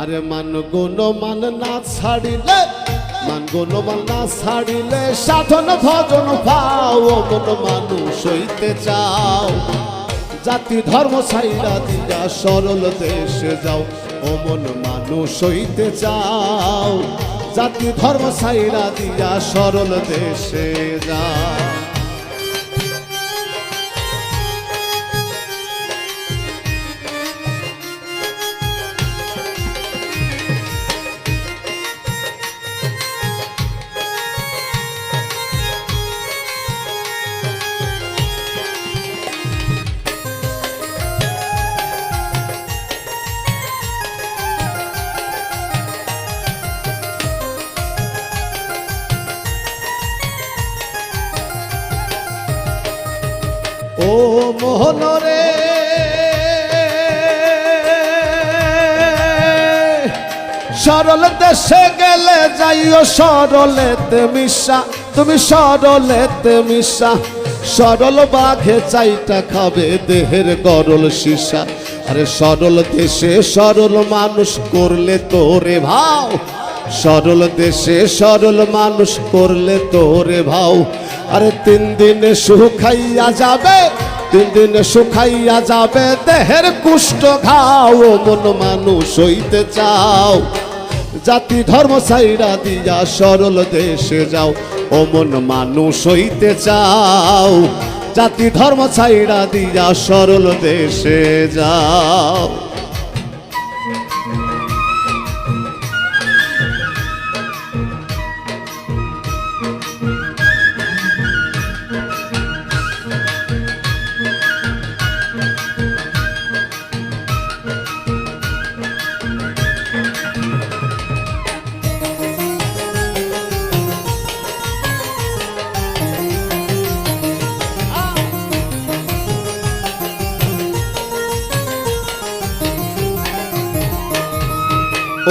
আরে মান গুণ মান না ছাড়িলে, মান গুণ মান না ছাড়িলে সাধন ভজন পাও মন মানুষ হইতে চাও। জাতি ধর্ম ছাইরা দিয়া সরল দেশে যাও ও মন মানুষ হইতে চাও। জাতি ধর্ম ছাইরা দিয়া সরল দেশে যাও। ও মোহনরে সরল দেশে গেলে যাইও, সরলেতে মিশা। তুমি সরলেতে মিশা। সরল বাঘে চাইটা খাবে দেহের গরল সীসা। আরে সরল দেশে সরল মানুষ করলে তোরে ভাও। সরল দেশে সরল মানুষ করলে তোরে ভাও। আরে তিন দিনে শুকাইয়া যাবে তিন দিন শুকাইয়া যাবে, দেহের কুষ্ঠ ঘাও মন মানুষ হইতে চাও। জাতি ধর্ম সাইরা দিয়া সরল দেশে যাও, ও মন মানুষ হইতে চাও। জাতি ধর্ম ছাইড়া দিয়া সরল দেশে যাও।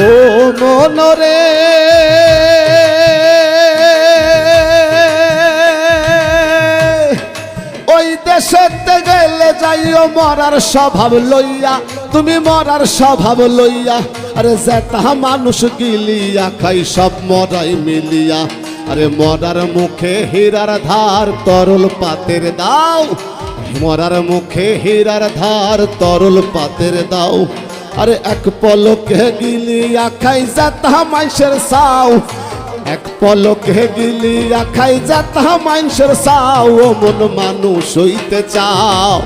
ও মনরে। ওই দেশেতে গেলে যাইও মরার স্বভাব লইয়া, তুমি মরার স্বভাব লইয়া, আরে জেতা মানুষ গিলিয়া খাই সব মরাই মিলিয়া। আরে মরার মুখে হীরার ধার তরল পাতের দাও, মরার মুখে হীরার ধার তরল পাতের দাও। আরে এক পলকে গিলিয়া খাই যাতা মাইসের সাও। এক পলকে গিলিয়া আখাই যাতা মাইসের সাও। ও মন মানুষ হইতে চাও।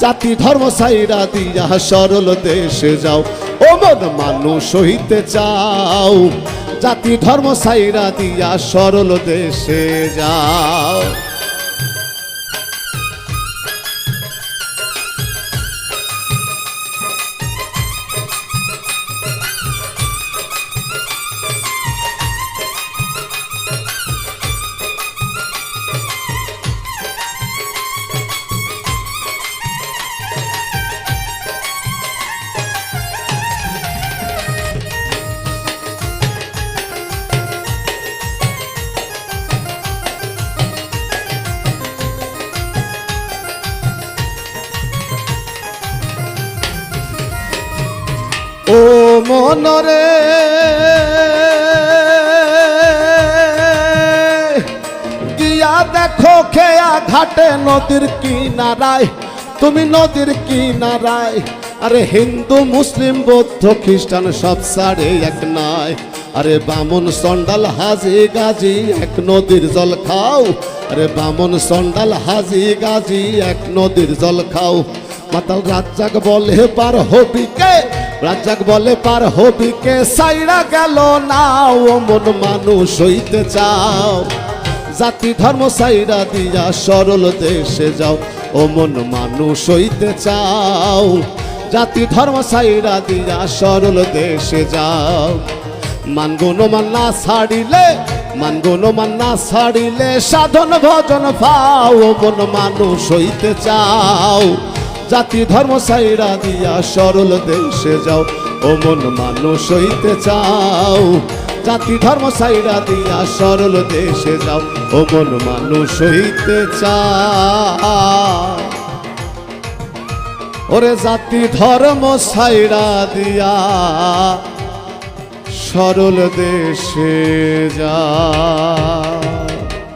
জাতি ধর্ম সাইরা দিয়া সরল দেশে যাও। ও মন মানুষ হইতে চাও। জাতি ধর্ম সাইরা দিয়া সরল দেশে যাও। মনরে। গিয়া দেখো খেয়া ঘাটে নদীর কিনারায়। তুমি নদীর কিনারায়। আরে হিন্দু, মুসলিম, বৌদ্ধ, খ্রিস্টান সব সাড়ে এক নাই। আরে বামন সন্ডাল হাজি গাজি এক নদীর জল খাও। আরে বামন সন্ডাল হাজি গাজি এক নদীর জল খাও। মাতাল রাজ্জাক বলে, পার হবি কে? রাজ্জাক বলে, পার হবি কে? সাইরা গেল না, ও মন মানুষ হইতে চাও। জাতি ধর্ম সাইরা দিয়া সরল দেশে যাও, ও মন মানুষ হইতে চাও। জাতি ধর্ম সাইরা দিয়া সরল দেশে যাও। মান গুণ মান না ছাড়িলে মান গুণ মান ছাড়িলে সাধন ভজন পাও, ও মন মানুষ হইতে চাও। জাতি ধর্ম সাইরা দিয়া সরল দেশে যাও, ও মন মানুষ হইতে চাও। জাতি ধর্ম সাইরা দিয়া সরল দেশে যাও, ও মন মানুষ হইতে চাও। ওরে জাতি ধর্ম সাইরা দিয়া সরল দেশে যায়